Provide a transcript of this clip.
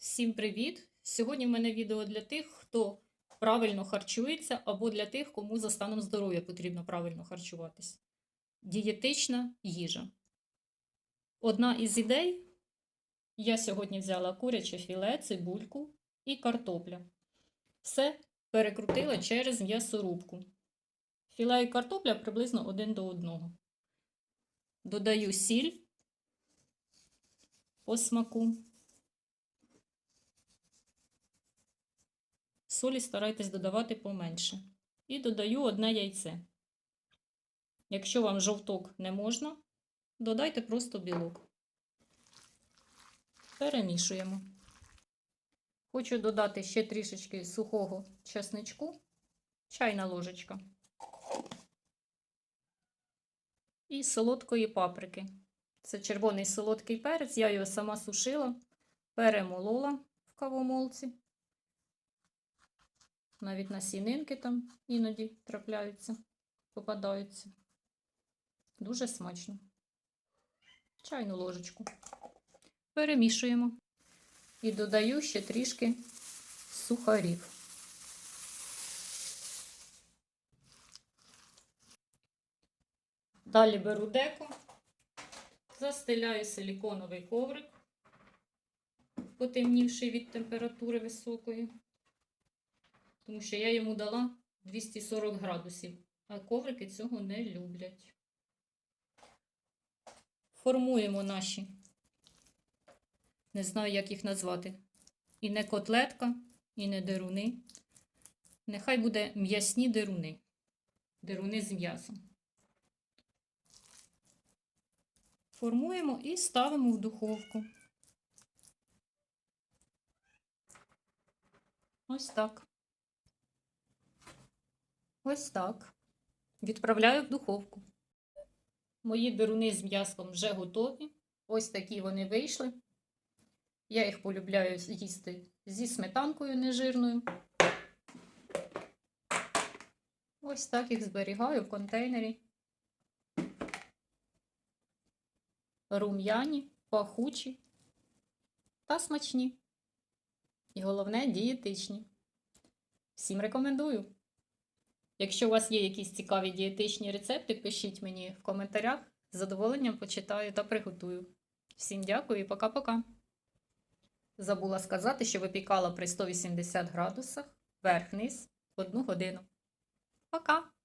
Всім привіт! Сьогодні в мене відео для тих, хто правильно харчується, або для тих, кому за станом здоров'я потрібно правильно харчуватись. Дієтична їжа. Одна із ідей я сьогодні взяла куряче філе, цибульку і картопля. Все перекрутила через м'ясорубку. Філе і картопля приблизно один до одного. Додаю сіль по смаку. Солі старайтесь додавати поменше. І додаю одне яйце. Якщо вам жовток не можна, додайте просто білок. Перемішуємо. Хочу додати ще трішечки сухого чесничку, чайна ложечка. І солодкої паприки. Це червоний солодкий перець, я його сама сушила, перемолола в кавомолці. Навіть насінинки там іноді трапляються, попадаються. Дуже смачно. Чайну ложечку. Перемішуємо. І додаю ще трішки сухарів. Далі беру деко, застеляю силіконовий коврик, потемнівший від температури високої тому що я йому дала 240 градусів, а коврики цього не люблять. Формуємо наші, не знаю, як їх назвати, і не котлетка, і не деруни. Нехай буде м'ясні деруни, деруни з м'ясом. Формуємо і ставимо в духовку. Ось так. Ось так. Відправляю в духовку. Мої деруни з м'ясом вже готові. Ось такі вони вийшли. Я їх полюбляю їсти зі сметанкою нежирною. Ось так їх зберігаю в контейнері. Рум'яні, пахучі та смачні. І головне дієтичні. Всім рекомендую! Якщо у вас є якісь цікаві дієтичні рецепти, пишіть мені в коментарях. З задоволенням почитаю та приготую. Всім дякую і пока-пока. Забула сказати, що випікала при 180 градусах верх-низ одну годину. Пока!